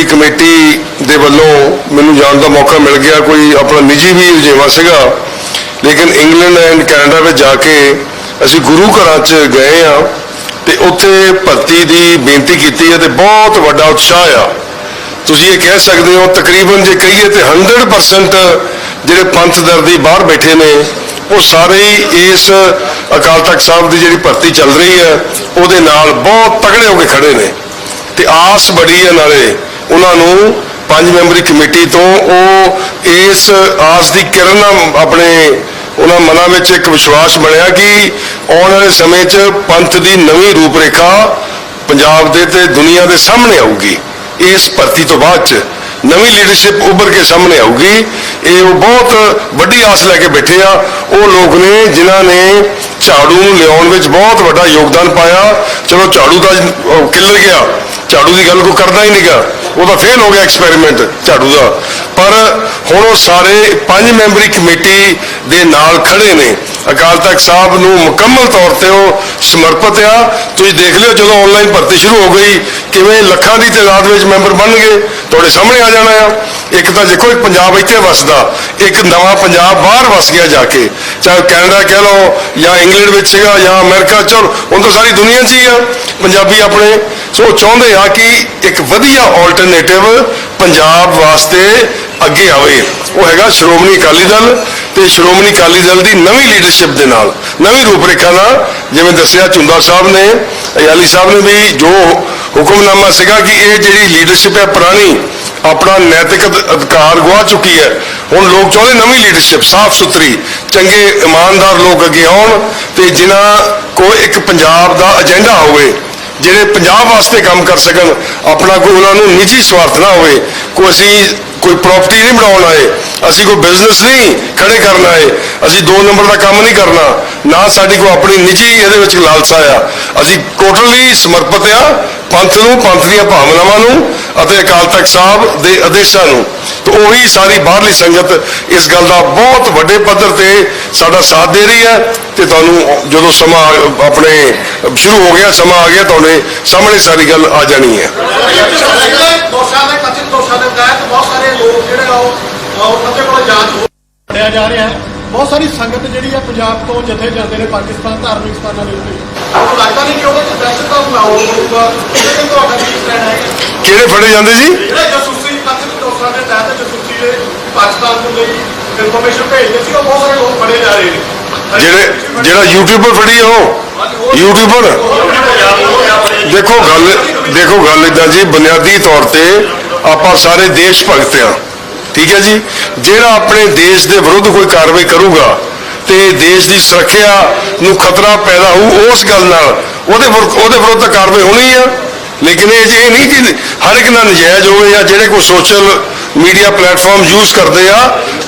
Memory committee ਦੇ ਵੱਲੋਂ ਮੈਨੂੰ ਜਾਣ ਦਾ ਮੌਕਾ ਮਿਲ ਗਿਆ, ਕੋਈ ਆਪਣਾ ਨਿੱਜੀ ਵੀ ਰੁਝੇਵਾਂ ਸੀਗਾ। ਲੇਕਿਨ ਇੰਗਲੈਂਡ ਐਂਡ ਕੈਨੇਡਾ ਵਿੱਚ ਜਾ ਕੇ ਅਸੀਂ ਗੁਰੂ ਘਰਾਂ 'ਚ ਗਏ ਆ ਤੇ ਉੱਥੇ ਭਰਤੀ ਦੀ ਬੇਨਤੀ ਕੀਤੀ ਹੈ ਤੇ ਬਹੁਤ ਵੱਡਾ ਉਤਸ਼ਾਹ ਆ। ਤੁਸੀਂ ਇਹ ਕਹਿ ਸਕਦੇ ਹੋ, ਤਕਰੀਬਨ ਜੇ ਕਹੀਏ ਤੇ 100% ਜਿਹੜੇ ਪੰਥ ਦਰਦੀ ਬਾਹਰ ਬੈਠੇ ਨੇ, ਉਹ ਸਾਰੇ ਹੀ ਇਸ ਅਕਾਲ ਤਖਤ ਸਾਹਿਬ ਦੀ ਜਿਹੜੀ ਭਰਤੀ ਚੱਲ ਰਹੀ ਹੈ, ਉਹਦੇ ਨਾਲ ਬਹੁਤ ਤਗੜੇ ਹੋ ਕੇ ਖੜੇ ਨੇ। ਤੇ ਆਸ ਬੜੀ ਹੈ ਨਾਲੇ ਉਹਨਾਂ ਨੂੰ ਪੰਜ ਮੈਂਬਰੀ ਕਮੇਟੀ ਤੋਂ ਉਹ ਇਸ ਆਸ ਦੀ ਕਿਰਨ ਨਾਲ ਆਪਣੇ ਉਹਨਾਂ ਮਨਾਂ ਵਿੱਚ ਇੱਕ ਵਿਸ਼ਵਾਸ ਬਣਿਆ ਕਿ ਆਉਣ ਵਾਲੇ ਸਮੇਂ 'ਚ ਪੰਥ ਦੀ ਨਵੀਂ ਰੂਪਰੇਖਾ ਪੰਜਾਬ ਦੇ ਤੇ ਦੁਨੀਆ ਦੇ ਸਾਹਮਣੇ ਆਊਗੀ। ਇਸ ਭਰਤੀ ਤੋਂ ਬਾਅਦ 'ਚ ਨਵੀਂ ਲੀਡਰਸ਼ਿਪ ਉੱਭਰ ਕੇ ਸਾਹਮਣੇ ਆਊਗੀ। ਇਹ ਉਹ ਬਹੁਤ ਵੱਡੀ ਆਸ ਲੈ ਕੇ ਬੈਠੇ ਆ। ਉਹ ਲੋਕ ਨੇ ਜਿਨ੍ਹਾਂ ਨੇ ਝਾੜੂ ਨੂੰ ਲਿਆਉਣ ਵਿੱਚ ਬਹੁਤ ਵੱਡਾ ਯੋਗਦਾਨ ਪਾਇਆ। ਚਲੋ ਝਾੜੂ ਦਾ ਕਿੱਲਰ ਗਿਆ। ਝਾੜੂ ਦੀ ਗੱਲ ਕੋਈ ਕਰਦਾ ਹੀ ਨਹੀਂਗਾ। ਉਹ ਤਾਂ ਫੇਲ ਹੋ ਗਿਆ ਐਕਸਪੈਰੀਮੈਂਟ ਝਾੜੂ ਦਾ। ਪਰ ਹੁਣ ਉਹ ਸਾਰੇ ਪੰਜ ਮੈਂਬਰੀ ਕਮੇਟੀ ਦੇ ਨਾਲ ਖੜੇ ਨੇ। ਅਕਾਲ ਤਖਤ ਸਾਹਿਬ ਨੂੰ ਮੁਕੰਮਲ ਤੌਰ ਤੇ ਉਹ ਸਮਰਪਿਤ ਆ। ਤੁਸੀਂ ਦੇਖ ਲਿਓ ਜਦੋਂ ਆਨਲਾਈਨ ਭਰਤੀ ਸ਼ੁਰੂ ਹੋ ਗਈ, ਕਿਵੇਂ ਲੱਖਾਂ ਦੀ ਤਾਦਾਦ ਵਿੱਚ ਮੈਂਬਰ ਬਣ ਗਏ ਤੁਹਾਡੇ ਸਾਹਮਣੇ ਆ ਜਾਣਾ ਆ। ਇੱਕ ਤਾਂ ਦੇਖੋ, ਇੱਕ ਪੰਜਾਬ ਇੱਥੇ ਵਸਦਾ, ਇੱਕ ਨਵਾਂ ਪੰਜਾਬ ਬਾਹਰ ਵਸ ਗਿਆ ਜਾ ਕੇ। ਚਾਹੇ ਕੈਨੇਡਾ ਕਹਿ ਲਓ ਜਾਂ ਇੰਗਲੈਂਡ ਵਿੱਚ ਸੀਗਾ ਜਾਂ ਅਮਰੀਕਾ 'ਚ ਹੁਣ ਤਾਂ ਸਾਰੀ ਦੁਨੀਆ 'ਚ ਹੀ ਆ। ਪੰਜਾਬੀ ਆਪਣੇ ਸੋ ਚਾਹੁੰਦੇ ਆ ਕਿ ਇੱਕ ਵਧੀਆ ਆਲਟਰਨੇਟਿਵ ਪੰਜਾਬ ਵਾਸਤੇ ਅੱਗੇ ਆਵੇ। ਉਹ ਹੈਗਾ ਸ਼੍ਰੋਮਣੀ ਅਕਾਲੀ ਦਲ ਤੇ ਸ਼੍ਰੋਮਣੀ ਅਕਾਲੀ ਦਲ ਦੀ ਨਵੀਂ ਲੀਡਰਸ਼ਿਪ ਦੇ ਨਾਲ। ਨਵੀਂ ਰੂਪਰੇਖਾ ਨਾਲ, ਜਿਵੇਂ ਦੱਸਿਆ ਚੁੰਦਾ ਸਾਹਿਬ ਨੇ, ਅਯਾਲੀ ਸਾਹਿਬ ਨੇ ਵੀ ਜੋ ਹੁਕਮਨਾਮਾ ਸੀਗਾ ਕਿ ਇਹ ਜਿਹੜੀ ਲੀਡਰਸ਼ਿਪ ਹੈ ਪੁਰਾਣੀ, ਆਪਣਾ ਨੈਤਿਕ ਅਧਿਕਾਰ ਗਵਾ ਚੁੱਕੀ ਹੈ। ਹੁਣ ਲੋਕ ਚਾਹੁੰਦੇ ਨਵੀਂ ਲੀਡਰਸ਼ਿਪ ਸਾਫ਼ ਸੁਥਰੀ, ਚੰਗੇ, ਇਮਾਨਦਾਰ ਲੋਕ ਅੱਗੇ ਆਉਣ ਤੇ ਜਿਨ੍ਹਾਂ ਕੋਈ ਇੱਕ ਪੰਜਾਬ ਦਾ ਏਜੰਡਾ ਹੋਵੇ ਜਿਹੜੇ ਪੰਜਾਬ ਵਾਸਤੇ ਕੰਮ ਕਰ ਸਕਣ, ਆਪਣਾ ਕੋਈ ਉਹਨਾਂ ਨੂੰ ਨਿੱਜੀ ਸਵਾਰਥ ਨਾ ਹੋਵੇ, ਕੋਈ ਅਸੀਂ ਕੋਈ ਪ੍ਰਾਪਰਟੀ ਨਹੀਂ ਬਣਾਉਣ ਆਏ, ਅਸੀਂ ਕੋਈ ਬਿਜ਼ਨਸ ਨਹੀਂ ਖੜੇ ਕਰਨ ਆਏ, ਅਸੀਂ ਦੋ ਨੰਬਰ ਦਾ ਕੰਮ ਨਹੀਂ ਕਰਨਾ, ਨਾ ਸਾਡੀ ਕੋਈ ਆਪਣੀ ਨਿੱਜੀ ਇਹਦੇ ਵਿੱਚ ਲਾਲਸਾ ਆ, ਅਸੀਂ ਟੋਟਲੀ ਸਮਰਪਿਤ ਆ ਪੰਥ ਨੂੰ, ਪੰਥ ਦੀਆਂ ਭਾਵਨਾਵਾਂ ਨੂੰ ਅਤੇ ਅਕਾਲ ਤਖਤ ਸਾਹਿਬ ਦੇ ਆਦੇਸ਼ਾਂ ਨੂੰ। ਤੇ ਉਹੀ ਸਾਰੀ ਬਾਹਰਲੀ ਸੰਗਤ ਇਸ ਗੱਲ ਦਾ ਬਹੁਤ ਵੱਡੇ ਪੱਧਰ ਤੇ ਸਾਡਾ ਸਾਥ ਦੇ ਰਹੀ ਹੈ ਤੇ ਤੁਹਾਨੂੰ ਜਦੋਂ ਸਮਾਂ ਆਪਣੇ ਸ਼ੁਰੂ ਹੋ ਗਿਆ, ਸਮਾਂ ਆ ਗਿਆ, ਤੁਹਾਡੇ ਸਾਹਮਣੇ ਸਾਰੀ ਗੱਲ ਆ ਜਾਣੀ ਹੈ। ਦੋਸ਼ਾਂ ਦੇ ਕਥਿਤ ਦੋਸ਼ਾਂ ਦੇ ਬਹੁਤ ਸਾਰੇ ਲੋਕ ਜਿਹੜੇ ਆ ਉਹ ਉਹਨਾਂ ਦੇ ਕੋਲ ਜਾਂਚ ਹੋ ਫੜਿਆ ਜਾ ਰਿਹਾ ਹੈ। ਬਹੁਤ ਸਾਰੀ ਸੰਗਤ ਜਿਹੜੀ ਆ ਪੰਜਾਬ ਤੋਂ ਜਥੇ ਜਾਂਦੇ ਨੇ ਪਾਕਿਸਤਾਨ ਧਾਰਮਿਕ ਸਥਾਨਾਂ ਦੇ ਉੱਤੇ। ਤੁਹਾਨੂੰ ਲੱਗਦਾ ਨਹੀਂ ਕਿ ਉਹਦੇ ਚ ਦਹਿਸ਼ਤ ਦਾ ਮਾਹੌਲ ਹੋਊਗਾ। ਉਹਦੇ ਤੇ ਤੁਹਾਡਾ ਕੀ ਸਟੈਂਡ ਹੈ? ਕਿਹੜੇ ਫੜੇ ਜਾਂਦੇ ਜੀ? ਜਿਹੜੇ ਜਸੂਸੀ ਕਥਿਤ ਦੋਸ਼ਾਂ ਦੇ ਤਹਿਤ ਜਸੂਸੀ ਦੇ ਪਾਕਿਸਤਾਨ ਨੂੰ ਲਈ ਇਨਫੋਰਮੇਸ਼ਨ ਭੇਜਦੇ ਸੀ ਉਹ ਬਹੁਤ ਸਾਰੇ ਲੋਕ ਫੜੇ ਜਾ ਰਹੇ ਨੇ। ਜਿਹੜੇ ਜਿਹੜਾ ਯੂਟਿਊਬਰ ਫੜੀ ਉਹ? ਯੂਟਿਊਬਰ ਦੇਖੋ ਗੱਲ ਦੇਖੋ ਗੱਲ ਇਦਾਂ ਜੀ ਬੁਨਿਆਦੀ ਤੌਰ ਤੇ ਆਪਾਂ ਸਾਰੇ ਦੇਸ਼ ਭਗਤ ਆ ਠੀਕ ਹੈ ਜੀ? ਜਿਹੜਾ ਆਪਣੇ ਦੇਸ਼ ਦੇ ਵਿਰੁੱਧ ਕੋਈ ਕਾਰਵਾਈ ਕਰੂਗਾ ਤੇ ਦੇਸ਼ ਦੀ ਸੁਰੱਖਿਆ ਨੂੰ ਖਤਰਾ ਪੈਦਾ ਹੋਊ, ਉਸ ਗੱਲ ਨਾਲ ਉਹਦੇ ਉਹਦੇ ਵਿਰੁੱਧ ਕਾਰਵਾਈ ਹੋਣੀ ਆ। ਲੇਕਿਨ ਇਹ ਜੇ ਨਹੀਂ ਕਿ ਹਰ ਇੱਕ ਨਾਲ ਨਜਾਇਜ਼ ਹੋਵੇ ਜਾਂ ਜਿਹੜੇ ਕੋਈ ਸੋਸ਼ਲ ਮੀਡੀਆ ਪਲੇਟਫਾਰਮ ਯੂਜ਼ ਕਰਦੇ ਆ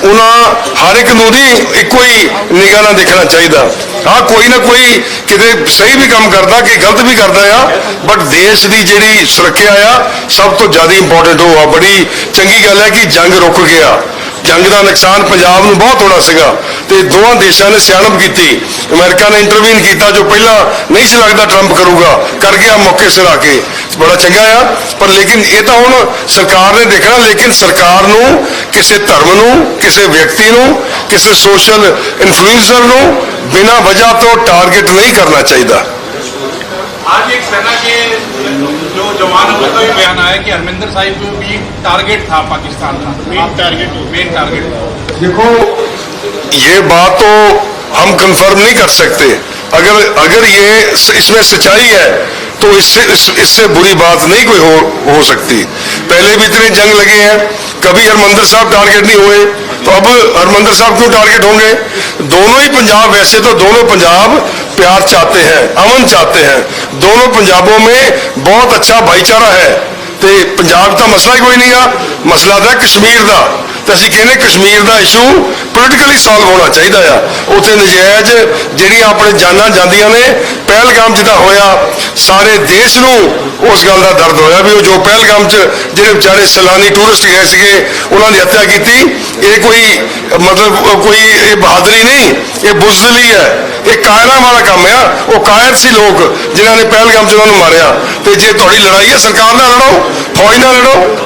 ਉਹਨਾਂ ਹਰ ਇੱਕ ਨੂੰ ਨਹੀਂ ਇੱਕੋ ਹੀ ਨਿਗਾਹ ਨਾਲ ਦੇਖਣਾ ਚਾਹੀਦਾ। ਹਾਂ ਕੋਈ ਨਾ ਕੋਈ ਕਿਤੇ ਸਹੀ ਵੀ ਕੰਮ ਕਰਦਾ ਕਿ ਗਲਤ ਵੀ ਕਰਦਾ ਆ ਬਟ ਦੇਸ਼ ਦੀ ਜਿਹੜੀ ਸੁਰੱਖਿਆ ਆ, ਸਭ ਤੋਂ ਜ਼ਿਆਦਾ ਇੰਪੋਰਟੈਂਟ ਉਹ ਆ। ਬੜੀ ਚੰਗੀ ਗੱਲ ਹੈ ਕਿ ਜੰਗ ਰੁਕ ਗਿਆ। ਜੰਗ ਦਾ ਨੁਕਸਾਨ ਪੰਜਾਬ ਨੂੰ ਬਹੁਤ ਹੋਣਾ ਸੀਗਾ ਤੇ ਦੋਵਾਂ ਦੇਸ਼ਾਂ ਨੇ ਸਿਆਣਪ ਕੀਤੀ। ਅਮਰੀਕਾ ਨੇ ਇੰਟਰਵੀਨ ਕੀਤਾ ਜੋ ਪਹਿਲਾਂ ਨਹੀਂ ਸੀ ਲੱਗਦਾ ਟਰੰਪ ਕਰੂਗਾ। ਕਰ ਗਿਆ ਮੌਕੇ ਸਿਰ ਆ ਕੇ। ਬੜਾ ਚੰਗਾ ਆ। ਪਰ ਲੇਕਿਨ ਇਹ ਤਾਂ ਹੁਣ ਸਰਕਾਰ ਨੇ ਦੇਖਣਾ, ਲੇਕਿਨ ਸਰਕਾਰ ਨੂੰ, ਕਿਸੇ ਧਰਮ ਨੂੰ, ਕਿਸੇ ਵਿਅਕਤੀ ਨੂੰ, ਕਿਸੇ ਸੋਸ਼ਲ ਇਨਫਲੂਐਂਸਰ ਨੂੰ ਬਿਨਾਂ ਵਜ੍ਹਾ ਤੋਂ ਟਾਰਗੇਟ ਨਹੀਂ ਕਰਨਾ ਚਾਹੀਦਾ। आज एक सेना के जो जवानों का भी बयान आया कि हरमिंदर साहिब भी टारगेट था पाकिस्तान का। मेन टारगेट मेन टारगेट देखो ये बात तो हम कंफर्म नहीं कर सकते। अगर अगर ये इसमें सच्चाई है तो इससे इस, इससे बुरी बात नहीं कोई हो हो सकती। पहले भी इतने जंग लगे हैं कभी हरमंदर साहब टारगेट नहीं हुए तो अब हरमंदर साहब क्यों टारगेट होंगे? दोनों ही पंजाब वैसे तो दोनों पंजाब प्यार चाहते हैं अमन चाहते हैं दोनों पंजाबों में बहुत अच्छा भाईचारा है ਤੇ ਪੰਜਾਬ ਦਾ ਮਸਲਾ ਹੀ ਕੋਈ ਨਹੀਂ ਆ ਮਸਲਾ ਤਾਂ ਕਸ਼ਮੀਰ ਦਾ ਤੇ ਅਸੀਂ ਕਹਿੰਦੇ ਕਸ਼ਮੀਰ ਦਾ ਇਸ਼ੂ ਪੋਲੀਟੀਕਲੀ ਸੋਲਵ ਹੋਣਾ ਚਾਹੀਦਾ ਆ ਉੱਥੇ ਨਜਾਇਜ਼ ਜਿਹੜੀਆਂ ਆਪਣੇ ਜਾਨਾਂ ਜਾਂਦੀਆਂ ਨੇ ਪਹਿਲਗਾਮ ਜਿੱਦਾਂ ਹੋਇਆ ਸਾਰੇ ਦੇਸ਼ ਨੂੰ ਉਸ ਗੱਲ ਦਾ ਦਰਦ ਹੋਇਆ ਵੀ ਉਹ ਜੋ ਪਹਿਲਗਾਮ 'ਚ ਜਿਹੜੇ ਵਿਚਾਰੇ ਸੈਲਾਨੀ ਟੂਰਿਸਟ ਗਏ ਸੀਗੇ ਉਹਨਾਂ ਦੀ ਹੱਤਿਆ ਕੀਤੀ ਇਹ ਕੋਈ ਮਤਲਬ ਕੋਈ ਇਹ ਬਹਾਦਰੀ ਨਹੀਂ ਇਹ ਬੁਜ਼ਦਲੀ ਹੈ ਇਹ ਕਾਇਰਾਂ ਵਾਲਾ ਕੰਮ ਆ। ਉਹ ਕਾਇਰ ਸੀ ਲੋਕ, ਜਿਨ੍ਹਾਂ ਨੇ ਪਹਿਲਗਾਮ 'ਚ ਉਹਨਾਂ ਨੂੰ ਮਾਰਿਆ। ਤੇ ਜੇ ਤੁਹਾਡੀ ਲੜਾਈ ਹੈ ਸਰਕਾਰ ਨਾਲ ਲੜੋ, ਫੌਜ ਨਾਲ ਲੜੋ।